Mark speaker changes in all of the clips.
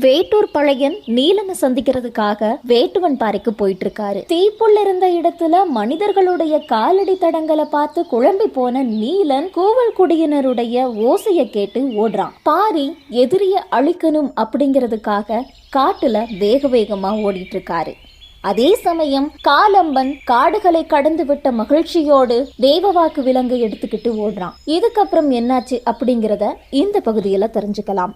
Speaker 1: வேட்டூர் பழையன் நீலனை சந்திக்கிறதுக்காக வேட்டுவன் பாறைக்கு போயிட்டு இருக்காரு தீப்புள்ள இருந்த இடத்துல மனிதர்களுடைய காலடி தடங்களை பார்த்து குழம்பி போன நீலன் கூவல் குடியினருடைய ஓசைய கேட்டு ஓடுறான். பாரி எதிரிய அழிக்கணும் அப்படிங்கிறதுக்காக காட்டுல வேக வேகமா ஓடிட்டு இருக்காரு அதே சமயம் காலம்பன் காடுகளை கடந்து விட்ட மகிழ்ச்சியோடு தேவவாக்கு விலங்கை எடுத்துக்கிட்டு ஓடுறான். இதுக்கப்புறம் என்னாச்சு அப்படிங்கிறத இந்த பகுதியில தெரிஞ்சுக்கலாம்.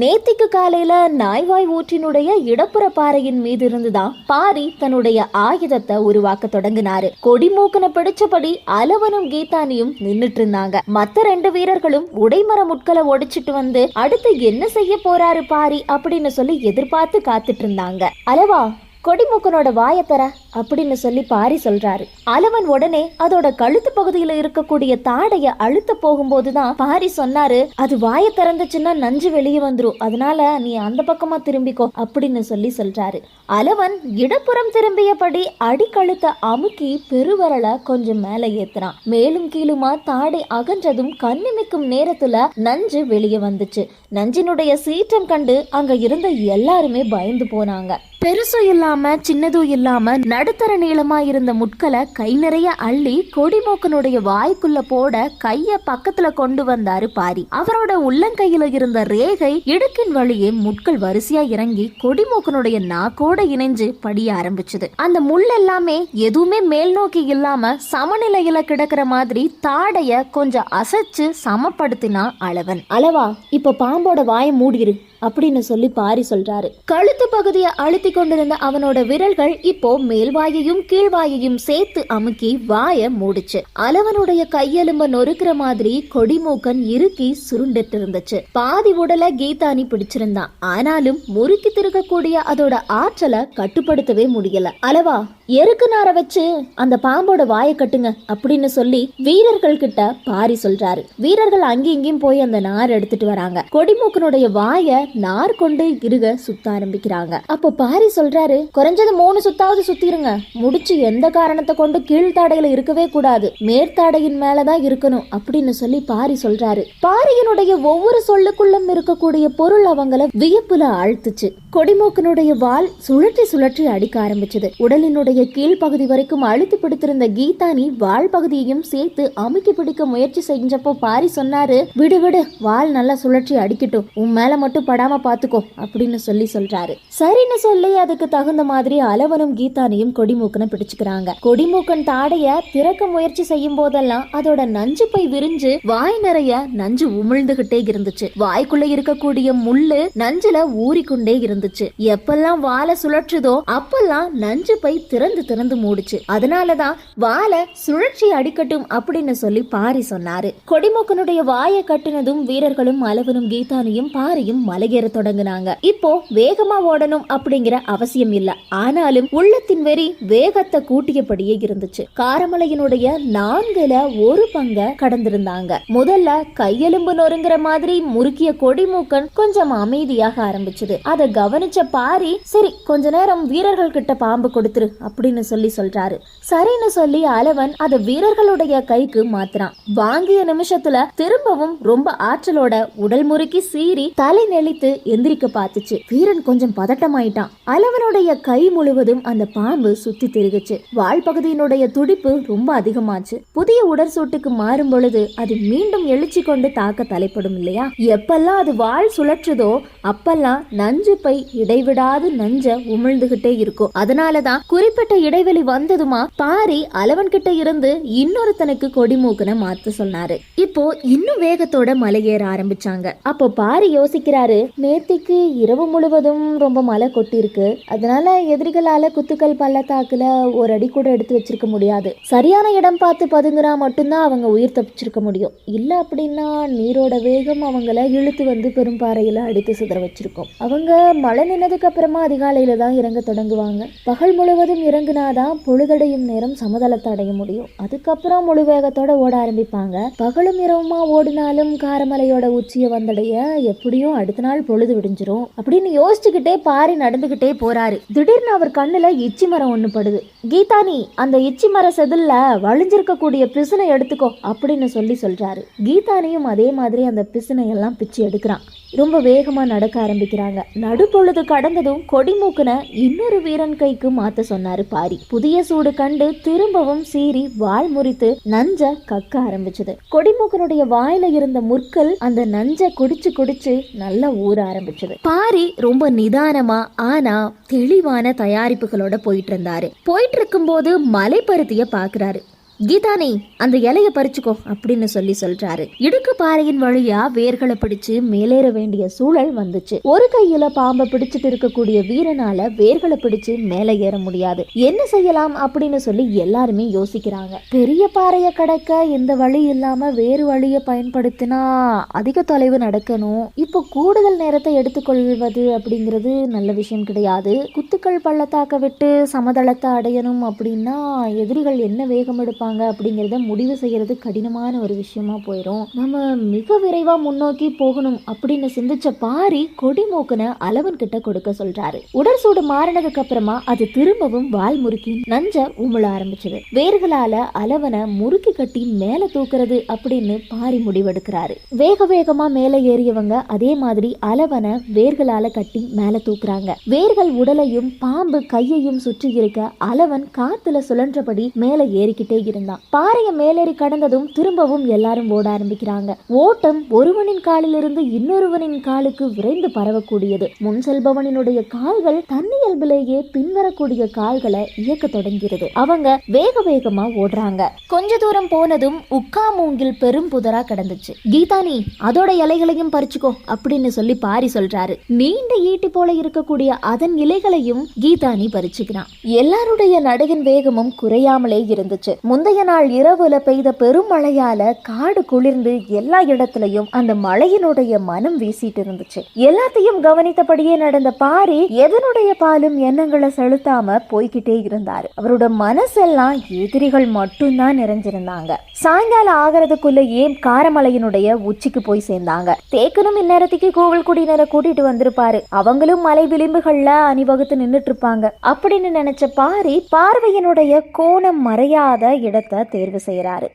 Speaker 1: நேத்திக்கு காலையில நாய்வாய் ஊற்றினுடைய இடப்புற பாறையின் மீது இருந்துதான் பாரி தன்னுடைய ஆயுதத்தை உருவாக்க தொடங்கினாரு. கொடிமூக்கனை பிடிச்சபடி அலவனும் கீதானியும் நின்னுட்டு இருந்தாங்க மத்த ரெண்டு வீரர்களும் உடைமரம் முட்களை ஒடிச்சிட்டு வந்து அடுத்து என்ன செய்ய போறாரு பாரி அப்படின்னு சொல்லி எதிர்பார்த்து காத்துட்டு இருந்தாங்க. அலவா கொடிமூக்கனோட வாயை தர அப்படின்னு சொல்லி பாரி சொல்றாரு. அலவன் உடனே அதோட கழுத்து பகுதியில இருக்கக்கூடிய தாடைய அழுத்த போகும்போதுதான் பாரி சொன்னாரு அது வாயை திறந்துச்சுன்னா நஞ்சு வெளியே வந்துரும். அதனால நீ அந்த பக்கமா திரும்பிக்கோ அப்படின்னு சொல்லி சொல்றாரு. அலவன் இடப்புறம் திரும்பியபடி அடிக்கழுத்த அமுக்கி பெருவரலை கொஞ்சம் மேல ஏத்துறான் மேலும் கீழுமா தாடை அகன்றதும் கண்ணிமைக்கும் நேரத்துல நஞ்சு வெளியே வந்துச்சு. நஞ்சினுடைய சீற்றம் கண்டு அங்க இருந்த எல்லாருமே பயந்து போனாங்க. பெருசு இல்லாம சின்னதும் இல்லாம நடுத்தர நீளமா இருந்த முட்களை கை நிறைய அள்ளி கொடிமோக்கனுடைய வாய்க்குள்ள போட கைய பக்கத்துல கொண்டு வந்தாரு பாரி. அவரோட உள்ளங்கையில இருந்த ரேகை இடுக்கின் வழியே முட்கள் வரிசையா இறங்கி கொடிமோக்கனுடைய நாக்கோட இணைஞ்சு படிய ஆரம்பிச்சது. அந்த முள் எல்லாமே எதுவுமே மேல் நோக்கி இல்லாம சமநிலையில கிடக்குற மாதிரி தாடைய கொஞ்சம் அசைச்சு சமப்படுத்தினா அளவன். அளவா இப்ப பாம்போட வாயை மூடிரு அப்படின்னு சொல்லி பாரி சொல்றாரு. கழுத்து பகுதியை அழுத்தி கொண்டிருந்த அவனோட விரல்கள் இப்போ மேல்வாயையும் கீழ்வாயையும் சேர்த்து அமுக்கி வாய மூடுச்சு. அளவனுடைய கையெலும்ப நொறுக்கிற மாதிரி கொடிமூக்கன் இறுக்கி சுருண்டுட்டு இருந்துச்சு பாதி உடலை கீதானி பிடிச்சிருந்தான். ஆனாலும் முறுக்கி திருக்கக்கூடிய அதோட ஆற்றலை கட்டுப்படுத்தவே முடியல. அளவா எருக்கு நார வச்சு அந்த பாம்போட வாயை கட்டுங்க அப்படின்னு சொல்லி வீரர்கள் கிட்ட பாரி சொல்றாரு. வீரர்கள் அங்கேயும் இங்கேயும் போய் அந்த நார் எடுத்துட்டு வராங்க. கொடிமூக்கனுடைய வாய நார் கொண்டு இருக சுத்த ஆரம்பிக்கிறாங்க. அப்போ பாரி சொல்றாரு குறைஞ்சது மூணு சுத்தாவது சுத்திருங்க. முடிச்சு எந்த காரணத்தை கொண்டு கீழ்த்தாடையில இருக்கவே கூடாது. மேற்தாடையின் மேலதான் இருக்கணும் அப்படின்னு சொல்லி பாரி சொல்றாரு. பாரியினுடைய ஒவ்வொரு சொல்லுக்குள்ளும் இருக்கக்கூடிய பொருள் அவங்கள வியப்புல ஆழ்த்துச்சு. கொடிமூக்கனுடைய வால் சுழற்றி சுழற்றி அடிக்க ஆரம்பிச்சது. உடலினுடைய கீழ்ப்பகுதி வரைக்கும் அழுத்தி பிடித்திருந்த கீதானி வால் பகுதியையும் சேர்த்து அமுக்கி பிடிக்க முயற்சி செஞ்சப்போ பாரி சொன்னாரு விடு விடு வால் நல்லா சுழற்றி அடிக்கட்டும். உன் மேல மட்டும் பட படாம பாத்துக்கோ அப்படின்னு சொல்லி சொல்றாரு. சரின்னு சொல்லி அதுக்கு தகுந்த மாதிரி அலவனும் கீதானியும் கொடிமூக்கனை பிடிச்சுக்கிறாங்க. கொடிமூக்கன் தாடைய திறக்க முயற்சி செய்யும் போதெல்லாம் அதோட நஞ்சு பை விரிஞ்சு வாய் நிறைய நஞ்சு உமிழ்ந்துகிட்டே இருந்துச்சு. வாய்க்குள்ள இருக்கக்கூடிய முள்ளு நஞ்சுல ஊறிக்கொண்டே இருந்துச்சு. எப்பெல்லாம் வாழை சுழற்றுதோ அப்பெல்லாம் நஞ்சு பை திறந்து திறந்து மூடுச்சு. அதனாலதான் வாழை சுழற்சி அடிக்கட்டும் அப்படின்னு சொல்லி பாரி சொன்னாரு. கொடிமூக்கனுடைய வாயை கட்டினதும் வீரர்களும் அளவனும் கீதானியும் பாரியும் மலையேற தொடங்குனாங்க. இப்போ வேகமா ஓடணும் அப்படிங்கிற அவசியம் இல்ல. ஆனாலும் உள்ளத்தின் வெறி வேகத்தை கூட்டியபடியே இருந்துச்சு. காரமலையினுடைய நான்குல ஒரு பங்க கடந்திருந்தாங்க. முதல்ல கையெலும்பு நொறுங்கிற மாதிரி முறுக்கிய கொடிமூக்கன் கொஞ்சம் அமைதியாக ஆரம்பிச்சது. அதை கவனிச்ச பாரி சரி கொஞ்ச நேரம் வீரர்கள் கிட்ட பாம்பு கொடுத்துரு அப்படின்னு சொல்லி சொல்றாரு. சரின்னு சொல்லி அலவன் அதை வீரர்களுடைய கைக்கு மாத்துறான். வாங்கிய நிமிஷத்துல திரும்பவும் ரொம்ப ஆற்றலோட உடல் முறுக்கி சீறி தலை நினைத்து எந்திரிக்க பார்த்துச்சு. வீரன் கொஞ்சம் பதட்டமாயிட்டான். அலவனுடைய கை முழுவதும் அந்த பாம்பு சுத்தி திருகுச்சு வால் பகுதியினுடைய துடிப்பு ரொம்ப அதிகமாச்சு. புதிய உடற்சூட்டுக்கு மாறும் பொழுது அது மீண்டும் எழுச்சி கொண்டு தாக்க தலைப்படும் இல்லையா? எப்பெல்லாம் அது வாள் சுழற்றுதோ அப்பெல்லாம் நஞ்சு பை இடைவிடாது நஞ்ச உமிழ்ந்துகிட்டே இருக்கும். அதனாலதான் குறிப்பிட்ட இடைவெளி வந்ததுமா பாரி அலவன் கிட்ட இருந்து இன்னொருத்தனுக்கு கொடிமூக்கனை மாத்த சொன்னாரு. இப்போ இன்னும் வேகத்தோட மலையேற ஆரம்பிச்சாங்க. அப்போ பாரி யோசிக்கிறாரு நேத்திக்கு இரவு முழுவதும் ரொம்ப மழை கொட்டியிருக்கு. அதனால எதிரிகளால குத்துக்கல் பள்ளத்தாக்குல ஒரு அடி கூட எடுத்து வச்சிருக்க முடியாது. சரியான இடம் பார்த்து பதுங்குனா மட்டும்தான் அவங்க உயிர் தப்பிச்சிருக்க முடியும். இல்லை அப்படின்னா நீரோட வேகம் அவங்கள இழுத்து வந்து பெரும்பாறையில அடித்து சிதற வச்சிருக்கும். அவங்க மழை நின்னதுக்கு அப்புறமா அதிகாலையில தான் இறங்க தொடங்குவாங்க. பகல் முழுவதும் இறங்குனாதான் பொழுதடையும் நேரம் சமதளத்தை அடைய முடியும். அதுக்கப்புறம் முழு வேகத்தோட ஓட ஆரம்பிப்பாங்க. பகலும் இரவுமா ஓடினாலும் காரமலையோட உச்சியை வந்தடைய எப்படியும் அடுத்த நாள் பொழுது விடிஞ்சிரும் அப்படின்னு யோசிச்சுக்கிட்டே பாரி நடந்துகிட்டே போறாரு. திடீர்னு அவர் கண்ணுல இச்சி மரம் ஒண்ணு படுது. கீதானி அந்த இச்சி மர செதில்ல வழிஞ்சிருக்க கூடிய பிசுனை எடுத்துக்கோ அப்படின்னு சொல்லி சொல்றாரு. கீதானியும் அதே மாதிரி அந்த பிசுனை எல்லாம் பிச்சு எடுக்கிறான். ரொம்ப வேகமாக நடக்க ஆரம்பிக்கிறாங்க. நடுப்பொழுது கடந்ததும் கொடிமூக்குன இன்னொரு வீரன் கைக்கு மாத்த சொன்னாரு பாரி. புதிய சூடு கண்டு திரும்பவும் சீறி வாள் முறித்து நஞ்ச கக்க ஆரம்பிச்சது. கொடிமூக்கனுடைய வாயில இருந்த முற்கள் அந்த நஞ்ச குடிச்சு குடிச்சு நல்லா ஊற ஆரம்பிச்சது. பாரி ரொம்ப நிதானமா ஆனா தெளிவான தயாரிப்புகளோட போயிட்டு இருந்தாரு. போயிட்டு இருக்கும்போது மலைப்பருத்திய பாக்குறாரு. கீதானி அந்த இலைய பறிச்சுக்கோ அப்படின்னு சொல்லி சொல்றாரு. இடுக்கு பாறையின் வழியா வேர்களை பிடிச்சு மேலேற வேண்டிய சூழல் வந்துச்சு. ஒரு கையில பாம்பை பிடிச்சிட்டு இருக்கக்கூடிய வீரனால வேர்களை பிடிச்சு மேலே ஏற முடியாது. என்ன செய்யலாம் அப்படின்னு சொல்லி எல்லாருமே யோசிக்கிறாங்க. பெரிய பாறைய கடக்க இந்த வழி இல்லாம வேறு வழியை பயன்படுத்தினா அதிக தொலைவு நடக்கணும். இப்போ கூடுதல் நேரத்தை எடுத்துக்கொள்வது அப்படிங்கிறது நல்ல விஷயம் கிடையாது. குத்துக்கள் பள்ளத்தாக்க விட்டு சமதளத்தை அடையணும் அப்படின்னா எதிரிகள் என்ன வேகம் எடுப்பாங்க அப்படிங்கிறத முடிவு செய்யறது கடினமான ஒரு விஷயமா போயிடும் நம்ம மிக விரைவா முன்னோக்கி போகணும் அப்படின்னு சிந்திச்ச பாரி கொடிமூக்கனை அளவன் கிட்ட கொடுக்க சொல்றாரு. உடல் சூடு மாறினதுக்கு அப்புறமா அது திரும்பவும் வால் முறுக்கி நஞ்ச உமிழ ஆரம்பிச்சது. வேர்களால அளவனை முறுக்கி கட்டி மேல தூக்குறது அப்படின்னு பாரி முடிவெடுக்கிறாரு. வேக வேகமா மேல ஏறியவங்க அதே மாதிரி அளவனை வேர்களால கட்டி மேல தூக்குறாங்க. வேர்கள் உடலையும் பாம்பு கையையும் சுற்றி இருக்க அளவன் காத்துல சுழன்றபடி மேல ஏறிக்கிட்டே இருந்தான் பாறையை மேலேறி கடந்ததும் திரும்பவும் எல்லாரும் ஓட ஆரம்பிக்கிறாங்க. ஓட்டம் ஒருவனின் காலிலிருந்து இன்னொருவனின் காலுக்கு விரைந்து பரவக்கூடியது. முன் செல்பவனினுடைய கால்கள் தன்னியல்பிலேயே பின்வரக்கூடிய கால்களை இயக்க தொடங்கிறது அவங்க வேக வேகமா ஓடுறாங்க. கொஞ்ச தூரம் போனதும் உக்கா மூங்கில் பெரும் புதரா கிடந்துச்சு. கீதானி அதோட இலைகளையும் பறிச்சுக்கோ அப்படின்னு சொல்லி பாரி சொல்றாரு. நீண்ட ஈட்டி போல இருக்கக்கூடிய அதன் இலைகளையும் கீதானி பறிச்சுக்கிறான். எல்லாருடைய நடையின் வேகமும் குறையாமலே இருந்துச்சு. முன் முந்தைய நாள் இரவுல பெய்த பெருமழையால காடு குளிர்ந்து எல்லா இடத்துலயும் அந்த மழையினுடைய மனம் வீசிட்டு இருந்துச்சு. எல்லாத்தையும் கவனித்தபடியே நடந்த பாரி எதனுடைய பாலும் எண்ணங்களை செலுத்தாம போய்கிட்டே இருந்தாரு. அவரோட மனசெல்லாம் எதிரிகள் மட்டும்தான் நிறைஞ்சிருந்தாங்க. சாயங்காலம் ஆகிறதுக்குள்ளேயே காரமலையினுடைய உச்சிக்கு போய் சேர்ந்தாங்க? தேக்கனும் இந்நேரத்துக்கு கோவில் குடியினரை கூட்டிட்டு வந்திருப்பாரு. அவங்களும் மலை விளிம்புகள்ல அணிவகுத்து நின்னுட்டு இருப்பாங்க. அப்படின்னு நினைச்ச பாரி பார்வையினுடைய கோணம் மறையாத இடத்தை தேர்வு செய்கிறாரு.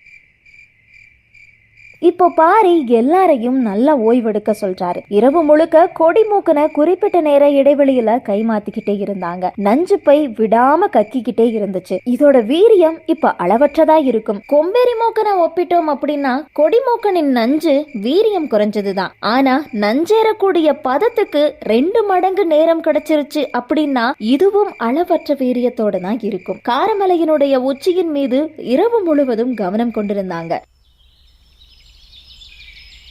Speaker 1: இப்போ பாரி எல்லாரையும் நல்லா ஓய்வெடுக்க சொல்றாரு. இரவு முழுக்க கொடிமூக்கனை குறிப்பிட்ட நேர இடைவெளியில கைமாத்திக்கிட்டே இருந்தாங்க. நஞ்சு பை விடாம கக்கிக்கிட்டே இருந்துச்சு. இதோட வீரியம் இப்ப அளவற்றதா இருக்கும். கொம்பேரி மூக்கனை ஒப்பிட்டோம் அப்படின்னா கொடிமூக்கனின் நஞ்சு வீரியம் குறைஞ்சதுதான். ஆனா நஞ்சேறக்கூடிய பதத்துக்கு ரெண்டு மடங்கு நேரம் கிடைச்சிருச்சு அப்படின்னா இதுவும் அளவற்ற வீரியத்தோட தான் இருக்கும். காரமலையினுடைய உச்சியின் மீது இரவு முழுவதும் கவனம் கொண்டிருந்தாங்க.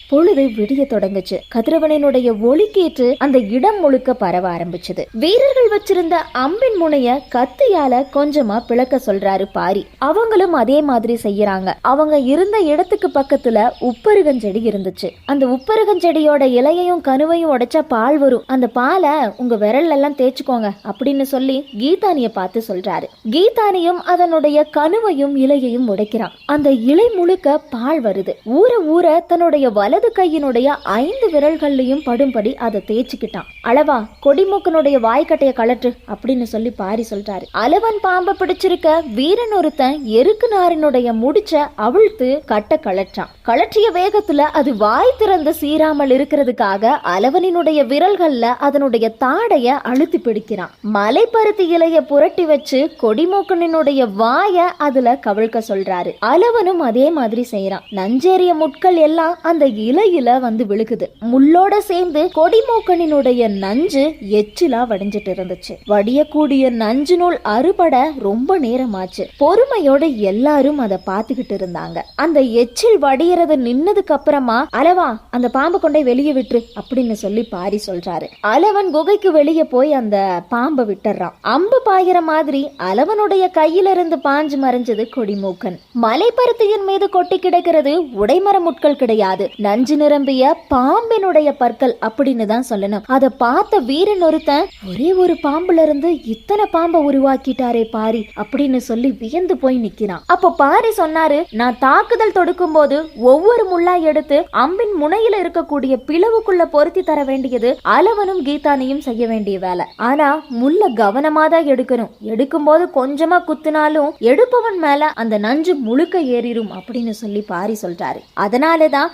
Speaker 1: பொழுது விடிய தொடங்குச்சு. கதிரவனினுடைய ஒளிக்கேற்று அந்த இடம் முழுக்க பரவ ஆரம்பிச்சது. வீரர்கள் வச்சிருந்த அம்பின் முனைய கத்தியால கொஞ்சமா பிளக்க சொல்றாரு பாரி. அவங்களும் அதே மாதிரி செய்யறாங்க. அவங்க இருந்த இடத்துக்கு பக்கத்துல உப்பருகஞ்செடி இருந்துச்சு. அந்த உப்பருகஞ்செடியோட இலையையும் கனுவையும் உடைச்சா பால் வரும். அந்த பாலை உங்க விரல்ல எல்லாம் தேய்ச்சிக்கோங்க அப்படின்னு சொல்லி கீதானிய பார்த்து சொல்றாரு. கீதானியும் அதனுடைய கனுவையும் இலையையும் உடைக்கிறான். அந்த இலை முழுக்க பால் வருது. ஊற ஊற தன்னுடைய வலது கையினுடைய ஐந்து விரல்கள்லையும் படும்படி அதை தேய்ச்சிக்கிட்டான். அளவா கொடிமூக்கனுடைய வாய்க்கட்டைய கலற்று அப்படின்னு சொல்லி பாரி சொல்றாரு. அளவன் பாம்பை பிடிச்சிருக்க வீரன் ஒருத்தன் எருக்கு நாரினுடைய முடிச்ச அவிழ்த்து கட்ட கலற்றான் கலற்றிய வேகத்துல அது வாய் திறந்து சீராமல் இருக்கிறதுக்காக அளவனினுடைய விரல்கள்ல அதனுடைய தாடைய அழுத்தி பிடிக்கிறான். மலைப்பருத்தி இலைய புரட்டி வச்சு கொடிமூக்கனினுடைய வாய அதுல கவிழ்க்க சொல்றாரு. அளவனும் அதே மாதிரி செய்யறான் நஞ்சேறிய முட்கள் எல்லாம் அந்த இலையில வந்து விழுகுது. முள்ளோட சேர்ந்து கொடிமூக்கனினுடைய நஞ்சு எச்சிலா வடிஞ்சிட்டு இருந்துச்சு. வடியக்கூடிய நஞ்சு நூல் அறுபட ரொம்ப நேரமாச்சு. பொறுமையோட எல்லாரும் அதை பார்த்துக்கிட்டு இருந்தாங்க. அந்த எச்சில் வடியறது நின்னதுக்கு அப்புறமா அலவா அந்த பாம்பு கொண்டே வெளியே விட்டுரு அப்படின்னு சொல்லி பாரி சொல்றாரு. அலவன் குகைக்கு வெளியே போய் அந்த பாம்பை விட்டுறான். அம்பு பாயிற மாதிரி அலவனுடைய கையில இருந்து பாஞ்சு மறைஞ்சது கொடிமூக்கன். மலைப்பருத்தியின் மீது கொட்டி கிடக்கிறது உடைமர முட்கள் கிடையாது. நஞ்சு நிரம்பிய பாம்பினுடைய பற்கள் அப்படின்னு தான் சொல்லணும். அதை பார்த்த வீரன் ஒருத்தன் ஒரே ஒரு பாம்புல இருந்து இத்தனை பாம்பை உருவாக்கிட்டாரே பாரி அப்படின்னு சொல்லி வியந்து போய் நிக்கிறான். அப்போ பாரி சொன்னாரு நான் தாக்குதல் தொடுக்கும் போது ஒவ்வொரு முள்ளா எடுத்து அம்பின் முனையில இருக்கக்கூடிய பிளவுக்குள்ள பொருத்தி தர வேண்டியது அலவனும் கீதானையும் செய்ய வேண்டிய வேலை. ஆனா முள்ள கவனமா தான் எடுக்கணும். எடுக்கும் போது கொஞ்சமா குத்துனாலும் எடுப்பவன் மேல அந்த நஞ்சு முழுக்க ஏறிடும் அப்படின்னு சொல்லி பாரி சொல்றாரு. அதனாலதான்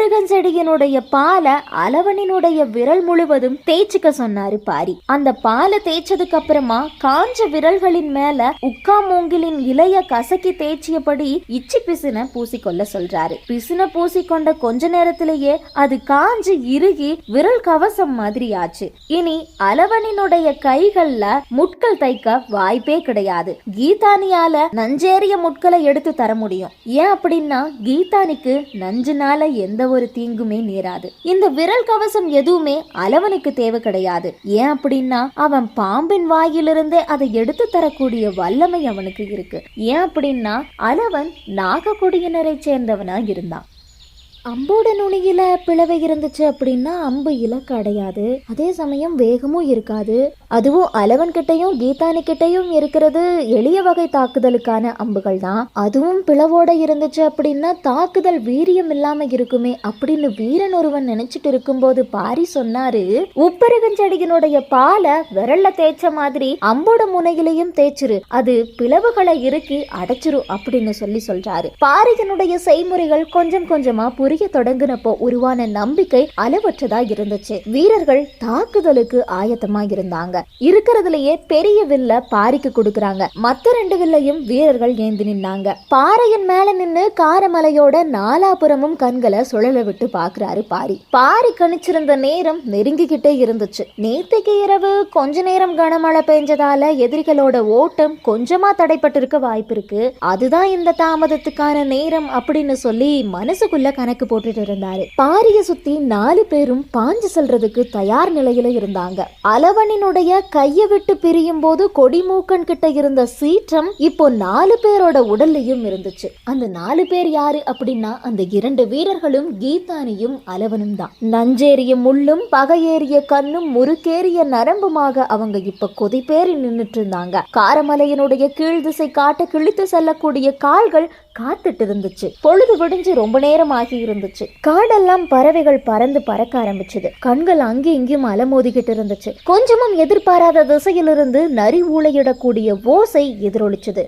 Speaker 1: உப்பருகஞ்செடியினுடைய பாலை அலவனினுடைய விரல் முழுவதும் தேய்ச்சிக்க சொன்னாரு பாரி. அந்த பாலை தேய்ச்சதுக்கு அப்புறமா காஞ்ச விரல்களின் மேல உக்கா மூங்கிலின் இலைய கசக்கி தேய்ச்சியபடி இச்சி பிசின பூசிக்கொள்ள சொல்றாரு. பிசின பூசிக்கொண்ட கொஞ்ச நேரத்திலேயே அது காஞ்சு இறுகி விரல் கவசம் மாதிரி ஆச்சு. இனி அலவனினுடைய கைகள்ல முட்கள் தைக்க வாய்ப்பே கிடையாது. கீதானியால நஞ்சேறிய முட்களை எடுத்து தர முடியும். ஏன் அப்படின்னா கீதானிக்கு நஞ்சுனால எந்த ஒரு தீங்குமே நேராது. இந்த விரல் கவசம் எதுவுமே அலவனுக்கு தேவை கிடையாது. ஏன் அப்படின்னா அவன் பாம்பின் வாயிலிருந்தே அதை எடுத்து தரக்கூடிய வல்லமை அவனுக்கு இருக்கு. ஏன் அப்படின்னா அலவன் நாகக்குடியினரை சேர்ந்தவனா இருந்தான் அம்போட நுனியில பிளவை இருந்துச்சு அப்படின்னா அம்பு இலக்கு அடையாது. அதே சமயம் வேகமும் இருக்காது. அதுவும் அலவன் கிட்டையும் கீதானி கிட்டையும் இருக்கிறது எளிய வகை தாக்குதலுக்கான அம்புகள் தான். அதுவும் பிளவோட இருந்துச்சு அப்படின்னா தாக்குதல் வீரியம் இல்லாம இருக்குமே அப்படின்னு வீரன் ஒருவன் நினைச்சிட்டு இருக்கும்போது பாரி சொன்னாரு உப்பருகஞ்சடியினுடைய பாலை விரல்ல தேய்ச்ச மாதிரி அம்போட முனையிலையும் தேய்ச்சிரு. அது பிளவுகளை இறுக்கி அடைச்சிரும் அப்படின்னு சொல்லி சொல்றாரு. பாரியினுடைய செய்முறைகள் கொஞ்சம் கொஞ்சமா புரிய தொடங்கினப்போ உருவான நம்பிக்கை அளவற்றதா இருந்துச்சு. வீரர்கள் தாக்குதலுக்கு ஆயத்தமா இருந்தாங்க இருக்கிறதுலயே பெரிய வில்ல பாரிக்கு கொடுக்கறாங்க. மத்த ரெண்டு வில்லையும் வீரர்கள் ஏந்தி நின்னாங்க. பாறையின் மேல நின்னு காரமலையோட நாலாபுறமும் கண்களை சுழல விட்டு பாக்குறாரு பாரி. பாரி கணிச்சிருந்த நேரம் நெருங்கிக்கிட்டே இருந்துச்சு. நேத்துக்கு இரவு கொஞ்ச நேரம் கனமழை பெஞ்சதால எதிரிகளோட ஓட்டம் கொஞ்சமா தடைப்பட்டிருக்க வாய்ப்பு இருக்கு அதுதான் இந்த தாமதத்துக்கான நேரம் அப்படின்னு சொல்லி மனசுக்குள்ள கணக்கு போட்டுட்டு இருந்தாரு. பாரிய சுத்தி நாலு பேரும் பாஞ்சு செல்றதுக்கு தயார் நிலையில இருந்தாங்க. அளவனினுடைய கையை விட்டு பிரியும் போது கொடிமூக்கன் கிட்ட இருந்த சீற்றம் இப்போ நாலு பேரோட உடல்லையும் இருந்துச்சு. அந்த நாலு பேர் யாரு அப்படின்னா அந்த இரண்டு வீரர்களும் கீதானியும் அளவனும் தான். நஞ்சேறிய முள்ளும் பகையேறிய கண்ணும் முறுக்கேறிய நரம்புமாக அவங்க இப்ப கொதிப்பேறி நின்றுட்டு இருந்தாங்க. காரமலையினுடைய கீழ் திசை காட்ட கிழித்து செல்லக்கூடிய கால்கள் காத்துட்டு இருந்துச்சு பொழுது விடிஞ்சு ரொம்ப நேரம் ஆகி இருந்துச்சு. காடெல்லாம் பறவைகள் பறந்து பறக்க ஆரம்பிச்சது. கண்கள் அங்கே இங்கேயும் அலமோதிக்கிட்டு இருந்துச்சு. கொஞ்சமும் எதிர்பாராத திசையிலிருந்து நரி ஊழையிடக்கூடிய ஓசை எதிரொலிச்சது.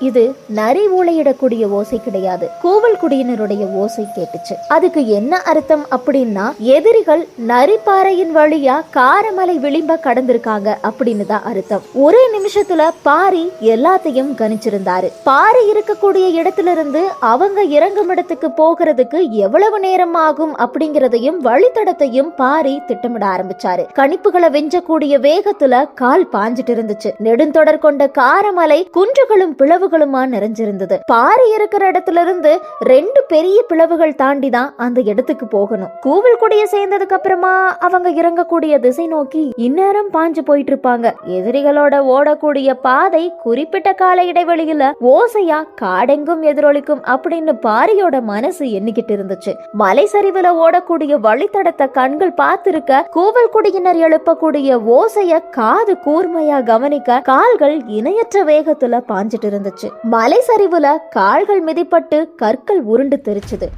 Speaker 1: இது நரி ஊழையிடக்கூடிய ஓசை கிடையாது. கூவல் குடியினருடைய ஓசை கேட்டுச்சு. அதுக்கு என்ன அர்த்தம் அப்படின்னா எதிரிகள் நரிப்பாறையின் வழியா காரமலை விளிம்ப கடந்திருக்காங்க அப்படின்னு தான் அர்த்தம். ஒரே நிமிஷத்துல பாரி எல்லாத்தையும் கணிச்சிருந்தாரு. பாரி இருக்கக்கூடிய இடத்துல இருந்து அவங்க இறங்கும் இடத்துக்கு போகிறதுக்கு எவ்வளவு நேரம் ஆகும் அப்படிங்கறதையும் வழித்தடத்தையும் பாரி திட்டமிட ஆரம்பிச்சாரு. கணிப்புகளை வெஞ்சக்கூடிய வேகத்துல கால் பாஞ்சிட்டு இருந்துச்சு. நெடுந்தொடர் கொண்ட காரமலை குன்றுகளும் பிளவு பிளவுகளுமா நிறைஞ்சிருந்தது. பாறை இருக்கிற இடத்துல இருந்து ரெண்டு பெரிய பிளவுகள் தாண்டி தான் அந்த இடத்துக்கு போகணும். கூவல் குடிய சேர்ந்ததுக்கு அப்புறமா அவங்க இறங்கக்கூடிய திசை நோக்கி இந்நேரம் பாஞ்சு போயிட்டு இருப்பாங்க எதிரிகளோட ஓடக்கூடிய பாதை குறிப்பிட்ட கால இடைவெளியில ஓசையா காடெங்கும் எதிரொலிக்கும் அப்படின்னு பாரியோட மனசு எண்ணிக்கிட்டு இருந்துச்சு. மலை சரிவுல ஓடக்கூடிய வழித்தடத்தை கண்கள் பார்த்திருக்க கூவல் குடியினர் எழுப்பக்கூடிய ஓசைய காது கூர்மையா கவனிக்க கால்கள் இணையற்ற வேகத்துல பாஞ்சிட்டு இருந்துச்சு. மலை சரிவுல கால்கள் மிதிப்பட்டு கற்கள் உருண்டு தெரிச்சுது.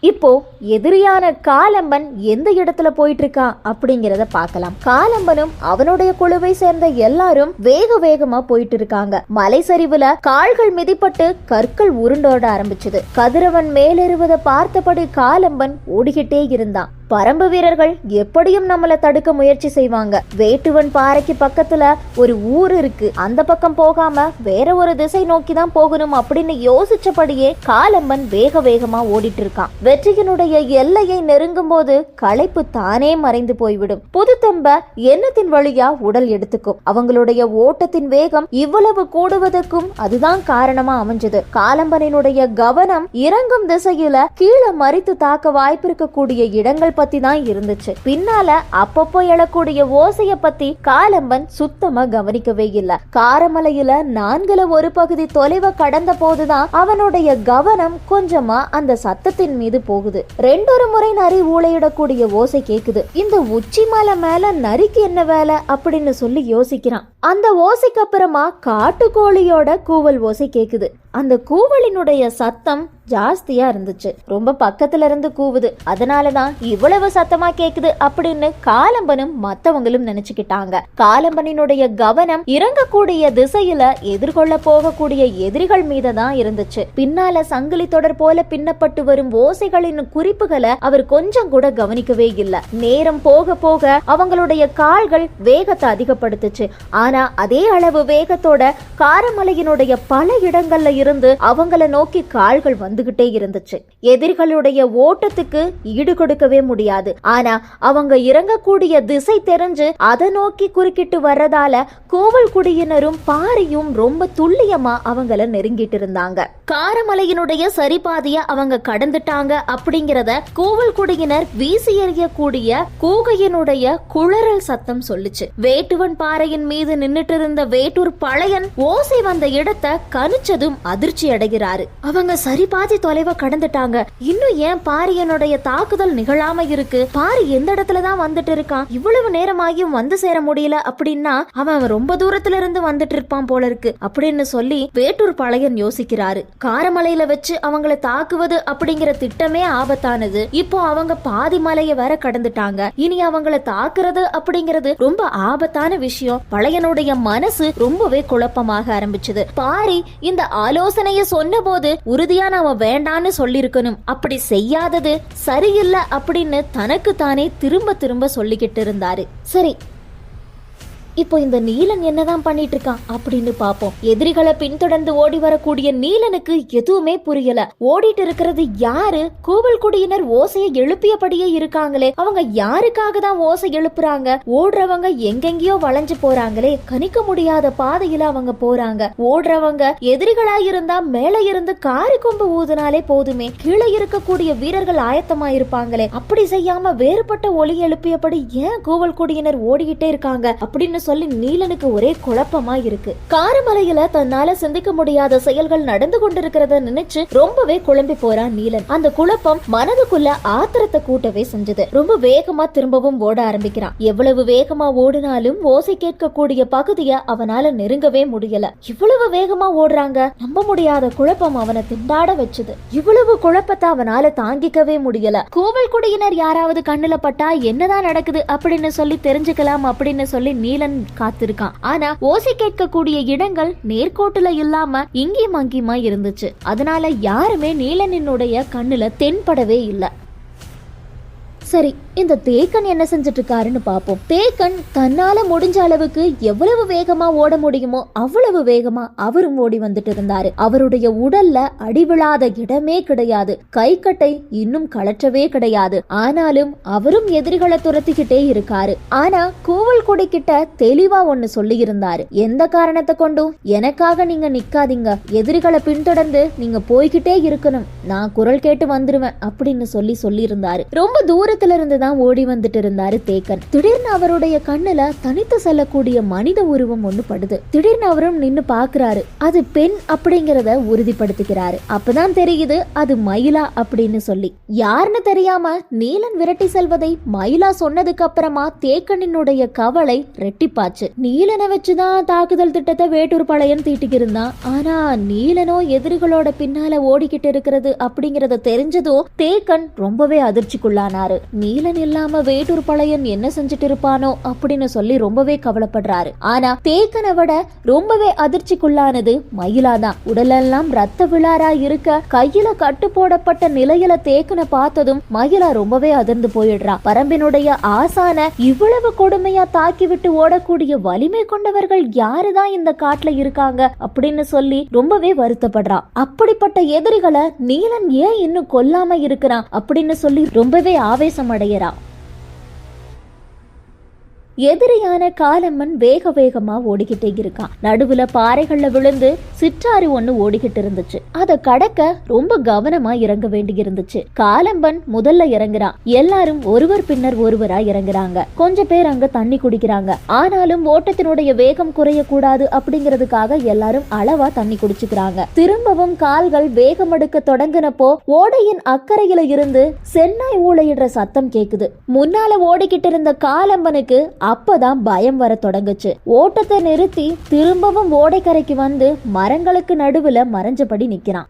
Speaker 1: இப்போ எதிரியான காலம்பன் எந்த இடத்துல போயிட்டு இருக்கான் அப்படிங்கறத பார்க்கலாம். காலம்பனும் அவனுடைய குழுவை சேர்ந்த எல்லாரும் வேக வேகமா போயிட்டு இருக்காங்க மலை சரிவுல கால்கள் மிதிப்பட்டு கற்கள் உருண்டோட ஆரம்பிச்சது. கதிரவன் மேலேறுவதை பார்த்தபடி காலம்பன் ஓடிக்கிட்டே இருந்தான். பரம்பு வீரர்கள் எப்படியும் நம்மள தடுக்க முயற்சி செய்வாங்க. வேட்டுவன் பாறைக்கு பக்கத்துல ஒரு ஊர் இருக்கு. அந்த பக்கம் போகாம வேற ஒரு திசை நோக்கி தான் போகணும் அப்படின்னு யோசிச்சபடியே காலம்பன் வேக வேகமா ஓடிட்டு இருக்கான் வெற்றியினுடைய எல்லையை நெருங்கும் போது களைப்பு தானே மறைந்து போய்விடும். புதுத்தெம்ப எண்ணத்தின் வழியா உடல் எடுத்துக்கும். அவங்களுடைய ஓட்டத்தின் வேகம் இவ்வளவு கூடுவதற்கும் அதுதான் காரணமா அமைஞ்சது. காலம்பனினுடைய கவனம் இறங்கும் திசையில கீழே மறித்து தாக்க வாய்ப்பிருக்கக்கூடிய இடங்கள் பத்தி தான் இருந்துச்சு. பின்னால அப்பப்போ எழக்கூடிய ஓசைய பத்தி காலம்பன் சுத்தமா கவனிக்கவே இல்ல. காரமலையில நான்குல ஒரு பகுதி தொலைவை கடந்த போதுதான் அவனுடைய கவனம் கொஞ்சமா அந்த சத்தத்தின் மீது போகுது. ரெண்டொரு முறை நரி ஊழையிடக்கூடிய ஓசை கேக்குது. இந்த உச்சி மலை மேல நரிக்கு என்ன வேலை அப்படின்னு சொல்லி யோசிக்கிறான். அந்த ஓசைக்கு அப்புறமா காட்டுக்கோழியோட கூவல் ஓசை கேக்குது. அந்த கூவலினுடைய சத்தம் ஜாஸ்தியா இருந்துச்சு. ரொம்ப பக்கத்துல இருந்து கூவுது. அதனாலதான் இவ்வளவு சத்தமா கேக்குது அப்படின்னு காலம்பனும் மத்தவங்களும் நினைச்சுக்கிட்டாங்க. காலம்பனினுடைய கவனம் இறங்கக்கூடிய திசையில எதிர்கொள்ள போகக்கூடிய எதிரிகள் மீது தான் இருந்துச்சு. பின்னால சங்கிலி தொடர் போல பின்னப்பட்டு வரும் ஓசைகளின் குறிப்புகளை அவர் கொஞ்சம் கூட கவனிக்கவே இல்லை. நேரம் போக போக அவங்களுடைய கால்கள் வேகத்தை அதிகப்படுத்துச்சு. ஆனா அதே அளவு வேகத்தோட காரமலையினுடைய பல இடங்கள்ல இருந்து அவங்கள நோக்கி கால்கள் வந்து வந்துகிட்டே இருந்துச்சு. எதிரிகளுடைய ஓட்டத்துக்கு ஈடு கொடுக்கவே முடியாது. ஆனா அவங்க இறங்கக்கூடிய திசை தெரிஞ்சு அதை நோக்கி குறுக்கிட்டு வர்றதால கோவல் குடியினரும் பாரியும் ரொம்ப துல்லியமா அவங்கள நெருங்கிட்டு இருந்தாங்க. காரமலையினுடைய சரிபாதிய அவங்க கடந்துட்டாங்க அப்படிங்கறத கோவல் குடியினர் வீசி எறியக்கூடிய கூகையினுடைய குளறல் சத்தம் சொல்லுச்சு. வேட்டுவன் பாறையின் மீது நின்னுட்டு இருந்த வேட்டூர் பழையன் ஓசை வந்த இடத்தை கணிச்சதும் அதிர்ச்சி அடைகிறாரு அவங்க சரி பாதி தொலைவை கடந்துட்டாங்க. இன்னும் ஏன் பாரியனுடைய தாக்குதல் நிகழாம இருக்கு? பாரி எந்த இடத்துல தான் வந்துட்டு இருக்கான்? இவ்வளவு நேரமாகியும் வந்து சேர முடியல அப்படின்னா அவன் ரொம்ப தூரத்துல இருந்து வந்துட்டு இருப்பான் போல இருக்கு அப்படின்னு சொல்லி வேட்டூர் பழையன் யோசிக்கிறாரு. காரமலையில வச்சு அவங்கள தாக்குவது அப்படிங்கிற திட்டமே ஆபத்தானது. இப்போ அவங்க பாதி மலையை வேற கடந்துட்டாங்க. இனி அவங்கள தாக்குறது அப்படிங்கிறது ரொம்ப ஆபத்தான விஷயம். பழையனுடைய மனசு ரொம்பவே குழப்பமாக ஆரம்பிச்சது. பாரி இந்த ஆலோசனைய சொன்னபோது உறுதியான வேண்டான்னு சொல்லியிருக்கணும் அப்படி செய்யாதது சரியில்லை அப்படின்னு தனக்கு தானே திரும்ப திரும்ப சொல்லிக்கிட்டு இருந்தாரு. சரி இப்போ இந்த நீலன் என்னதான் பண்ணிட்டு இருக்கான் அப்படின்னு பாப்போம். எதிரிகளை பின்தொடர்ந்து ஓடி வரக்கூடிய நீலனுக்கு எதுவுமே புரியல. ஓடிட்டு இருக்கிறது யாரு? கூவல் குடியினர் ஓசையை எழுப்பியபடியே இருக்காங்களே. அவங்க யாருக்காக தான் ஓசை எழுப்புறாங்க? ஓடுறவங்க எங்கெங்கயோ வளைஞ்சு போறாங்களே. கணிக்க முடியாத பாதையில அவங்க போறாங்க. ஓடுறவங்க எதிரிகளா இருந்தா மேல இருந்து காரி கொம்பு ஊதுனாலே போதுமே. கீழே இருக்கக்கூடிய வீரர்கள் ஆயத்தமா இருப்பாங்களே அப்படி செய்யாம வேறுபட்ட ஒலி எழுப்பியபடி ஏன் கூவல் குடியினர் ஓடிக்கிட்டே இருக்காங்க? அப்படின்னு சொல்லி நீலனுக்கு ஒரே குழப்பமா இருக்கு. காரமலையில தன்னால சிந்திக்க முடியாத செயல்கள் நடந்து கொண்டிருக்கிறத நினைச்சு ரொம்பவே குழம்பி போறான் நீலன். அந்த குழப்பம் மனதுக்குள்ள ஆத்திரத்தை கூட்டவே செஞ்சது. ரொம்ப வேகமா திரும்பவும் ஓட ஆரம்பிக்கிறான். எவ்வளவு வேகமா ஓடினாலும் ஓசை கேட்கக்கூடிய பகுதிய அவனால நெருங்கவே முடியல. இவ்வளவு வேகமா ஓடுறாங்க. நம்ப முடியாத குழப்பம் அவனை திண்டாட வச்சது. இவ்வளவு குழப்பத்தை அவனால தாங்கிக்கவே முடியல. கோவல் குடியினர் யாராவது கண்ணுல பட்டா என்னதான் நடக்குது அப்படின்னு சொல்லி தெரிஞ்சுக்கலாம் அப்படின்னு சொல்லி நீலன் காத்திருக்கான். ஆனா ஓசை கேட்கக்கூடிய இடங்கள் நேர்கோட்டுல இல்லாம இங்கேயும் அங்கேயுமா இருந்துச்சு. அதனால யாருமே நீலனினுடைய கண்ணுல தென்படவே இல்லை. சரி இந்த தேக்கன் என்ன செஞ்சுட்டு இருக்காருன்னு பார்ப்போம் தேக்கன் தன்னால முடிஞ்ச அளவுக்கு எவ்வளவு வேகமா ஓட முடியுமோ அவ்வளவு வேகமா அவரும் ஓடி வந்துட்டு இருந்தாரு அவருடைய உடல்ல அடிவிழாத இடமே கிடையாது. கைக்கட்டை இன்னும் கலற்றவே கிடையாது. ஆனாலும் அவரும் எதிரிகளை துரத்திக்கிட்டே இருக்காரு. ஆனா கூவல் கொடி கிட்ட தெளிவா ஒண்ணு சொல்லி இருந்தாரு எந்த காரணத்தை கொண்டும்? எனக்காக நீங்க நிக்காதீங்க. எதிரிகளை பின்தொடர்ந்து நீங்க போய்கிட்டே இருக்கணும். நான் குரல் கேட்டு வந்துருவேன் அப்படின்னு சொல்லி சொல்லி இருந்தாரு ரொம்ப தூரத்துல இருந்து தான் ஓடி வந்துட்டு இருந்தாரு தேக்கன். திடீர்னு அவருடைய கண்ணுல தனித்து செல்லக்கூடிய மனித உருவம் ஒண்ணு படுது. திடீர்னு அவரும் நின்னு பாக்குறாரு. அது பெண் அப்படிங்கறத உறுதிப்படுத்திக்கிறாரு அப்பதான் தெரியுது அது மயிலா அப்படின்னு சொல்லி. யாருன்னு தெரியாம நீலன் விரட்டி செல்வதை மயிலா சொன்னதுக்கு அப்புறமா தேக்கனினுடைய கவலை ரெட்டிப்பாச்சு. நீலனை வச்சுதான் தாக்குதல் திட்டத்தை வேட்டூர் பழையன் தீட்டிக்கிருந்தான் ஆனா நீலனோ எதிரிகளோட பின்னால ஓடிக்கிட்டு இருக்கிறது அப்படிங்கறத தெரிஞ்சதோ தேக்கன் ரொம்பவே அதிர்ச்சிக்குள்ளானாரு. நீலன் நீலன் இல்லாம வேட்டூர் பழையன் என்ன செஞ்சுட்டு இருப்பானோ அப்படின்னு சொல்லி ரொம்பவே கவலைப்படுறாரு. ஆனா தேக்கனை விட ரொம்பவே அதிர்ச்சிக்குள்ளானது மயிலாதான். உடலெல்லாம் ரத்த விழாரா இருக்க கையில கட்டு போடப்பட்ட நிலையில தேக்கனை பார்த்ததும் மயிலா ரொம்பவே அதிர்ந்து போயிடுறா. பரம்பினுடைய ஆசான இவ்வளவு கொடுமையா தாக்கி விட்டு ஓடக்கூடிய வலிமை கொண்டவர்கள் யாருதான் இந்த காட்டுல இருக்காங்க அப்படின்னு சொல்லி ரொம்பவே வருத்தப்படுறா. அப்படிப்பட்ட எதிரிகளை நீலன் ஏன் இன்னும் கொல்லாம இருக்கிறான் அப்படின்னு சொல்லி ரொம்பவே ஆவேசம் அடையிற எதிரியான காலம்மன் வேக வேகமா ஓடிக்கிட்டே இருக்கான். நடுவுல பாறைகள்ல விழுந்து சிற்றாறு ஒண்ணு ஓடிக்கிட்டு இருந்துச்சு. அத கடக்க ரொம்ப கவனமா இறங்க வேண்டி இருந்துச்சு. காலம்பன் முதல்ல இறங்குறான். எல்லாரும் ஒருவர் பின்னர் ஒருவரா இறங்குறாங்க. கொஞ்ச பேர் அங்க தண்ணி குடிக்கிறாங்க. ஆனாலும் ஓட்டத்தினுடைய வேகம் குறையக்கூடாது அப்படிங்கிறதுக்காக எல்லாரும் அளவா தண்ணி குடிச்சுக்கிறாங்க. திரும்பவும் கால்கள் வேகம் எடுக்க தொடங்கினப்போ ஓடையின் அக்கறையில இருந்து சென்னாய் ஊழையிடுற சத்தம் கேக்குது. முன்னால ஓடிக்கிட்டு இருந்த காலம்பனுக்கு அப்பதான் பயம் வர தொடங்குச்சு. ஓட்டத்தை நிறுத்தி திரும்பவும் ஓடைக்கரைக்கு வந்து மரங்களுக்கு நடுவுல மறைஞ்சபடி நிக்கிறான்.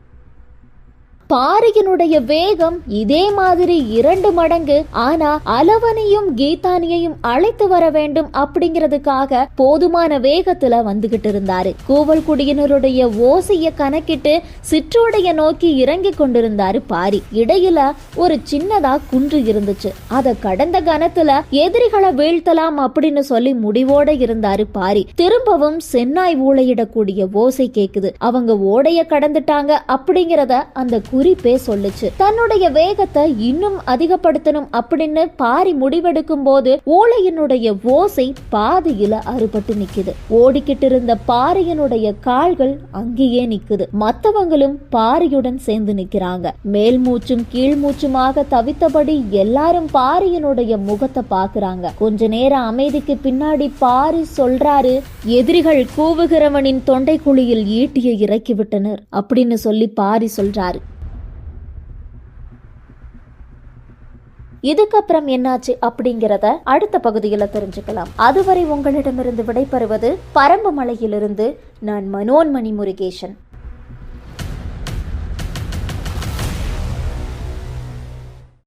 Speaker 1: பாறையினுடைய வேகம் இதே மாதிரி இரண்டு மடங்கு. ஆனா அலவனையும் கீதானியையும் அழைத்து வர வேண்டும் அப்படிங்கிறதுக்காக போதுமான வேகத்துல வந்துகிட்டு இருந்தாரு. கூவல் குடியினருடைய ஓசைய கணக்கிட்டு சிற்றோடைய நோக்கி இறங்கி கொண்டிருந்தாரு பாரி. இடையில ஒரு சின்னதா குன்று இருந்துச்சு. அத கடந்த கணத்துல எதிரிகளை வீழ்த்தலாம் அப்படின்னு சொல்லி முடிவோட இருந்தாரு பாரி. திரும்பவும் சென்னாய் ஊழையிடக்கூடிய ஓசை கேக்குது. அவங்க ஓடைய கடந்துட்டாங்க அப்படிங்கிறத அந்த குறிப்பே சொல்லுச்சு. தன்னுடைய வேகத்தை இன்னும் அதிகப்படுத்தணும் அப்படின்னு பாரி முடிவெடுக்கும் போது ஓலையினுடைய ஓசை பாதியில அறுபட்டு நிக்குது. ஓடிக்கிட்டு இருந்த பாரியினுடைய கால்கள் அங்கேயே நிக்குது. மத்தவங்களும் பாரியுடன் சேர்ந்து நிக்கிறாங்க. மேல் மூச்சும் கீழ் மூச்சுமாக தவித்தபடி எல்லாரும் பாரியினுடைய முகத்தை பாக்குறாங்க கொஞ்ச நேரம் அமைதிக்கு பின்னாடி பாரி சொல்றாரு எதிரிகள் கூவுகிறவனின் தொண்டை குழியில் ஈட்டியை இறக்கி விட்டனர் அப்படின்னு சொல்லி பாரி சொல்றாரு. இதுக்கப்புறம் என்னாச்சு அப்படிங்கிறத அடுத்த பகுதியில் தெரிஞ்சுக்கலாம். அதுவரை உங்களிடமிருந்து விடைபெறுவது பரம்பு மலையிலிருந்து நான் மனோன்மணி முருகேசன்.